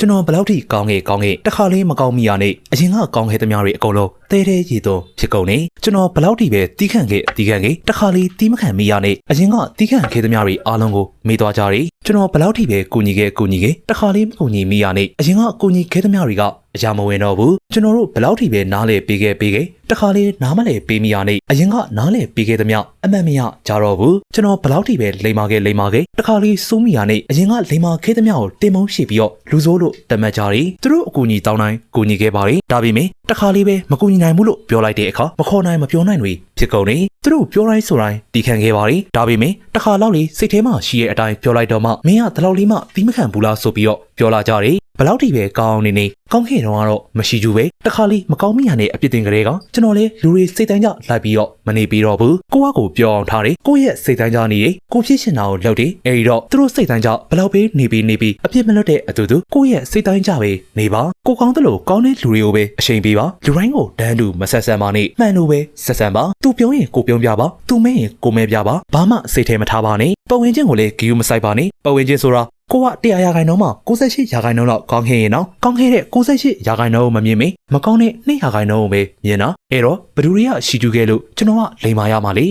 ကျွန်တော်ဘယ်လောက်ထိကောင်းခဲ့ကောင်းခဲ့တခါလေးမကောင်းမိရနဲ့အရင်ကကောင်းခဲ့သမျှတွေအကုန်လုံးတဲတဲရည်သွန်းဖြစ်ကုန်နေကျွန်တော်ဘယ်လောက်ထိပဲတီးခန့်ခဲ့တီးခန့်ခဲ့တခါလေးတီးမခန့်မိရနဲ့အရင်ကတီးခန့်ခဲ့သမျှတွေအားလုံးကိုမေ့သွားကြတယ်ကျွန်တော်ဘယ်လောက်ထိပဲကူညီခဲ့ကူညီခဲ့တခါလေးမကူညီမိရနဲ့အရင်ကကူညီခဲ့သမျှတွေက အရာမဝင်တော့ဘူးကျွန်တော်တို့ဘယ်လောက်ထိပဲနားလေပေးခဲ့ပေးခဲ့တခါလေးနားမလဲပေးမိရနဲ့အရင်ကနားလေပေးခဲ့သမျှအမှန်မရကြတော့ဘူးကျွန်တော်ဘယ်လောက်ထိပဲလိမ္မာခဲ့လိမ္မာခဲ့တခါလေးစိုးမိရနဲ့အရင်ကလိမ္မာခဲ့သမျှကိုတင်မုန်းရှိပြီးတော့လူဆိုးလို့တတ်မှတ်ကြတယ်သူတို့အကူအညီတောင်းတိုင်းကူညီခဲ့ပါတယ်ဒါပေမဲ့တခါလေးပဲမကူညီနိုင်ဘူးလို့ပြောလိုက်တဲ့အခါမခေါ်နိုင်မပြောနိုင်တွေဖြစ်ကုန်တယ်သူတို့ပြောတိုင်းဆိုတိုင်းတီးခံခဲ့ပါတယ်ဒါပေမဲ့တခါလောက်လေးစိတ်ထဲမှာရှိတဲ့အတိုင်းပြောလိုက်တော့မှမင်းကဒီလောက်လေးမှတီးမခံဘူးလားဆိုပြီးတော့ပြောလာကြတယ် ဘယ်လောက်ထိပဲကောင်းနေနေကောင်းခဲ့တော့ကတော့မရှိဘူးပဲတခါလေးမကောင်းမိရတဲ့အပြစ်တင်ကလေးကကျွန်တော်လေလူတွေစိတ်တိုင်းကြလိုက်ပြီးတော့မနေပြီးတော့ဘူးကိုကကိုပြောအောင်ထားတယ်ကိုရဲ့စိတ်တိုင်းကြနေရင်ကိုဖြစ်ရှင်တာကိုလုပ်တယ်အဲဒီတော့သူတို့စိတ်တိုင်းကြဘယ်လောက်ပဲနေပြီးနေပြီးအပြစ်မလွတ်တဲ့အတူတူကိုရဲ့စိတ်တိုင်းကြပဲနေပါကိုကောင်းတယ်လို့ကောင်းတဲ့လူတွေကိုပဲအချိန်ပေးပါလူတိုင်းကိုတန်းတူမဆက်ဆံပါနဲ့မှန်လို့ပဲဆက်ဆံပါသူပြောရင်ကိုပြောပြပါသူမဲရင်ကိုမဲပြပါဘာမှစိတ်ထဲမထားပါနဲ့ပဝင်ချင်းကိုလည်းဂီယူမဆိုင်ပါနဲ့ပဝင်ချင်းဆိုတာ ကိုက100ရာခိုင်နှုန်းမှာ68ရာခိုင်နှုန်းလောက်ကောင်းခဲ့ရင်တော့ကောင်းခဲ့တဲ့68ရာခိုင်နှုန်းကိုမမြင်မေမကောင်းတဲ့2ရာခိုင်နှုန်းကိုပဲမြင်တာအဲ့တော့ဘယ်သူတွေကရှီကျူခဲ့လို့ကျွန်တော်ကလိန်မာရမှာလေ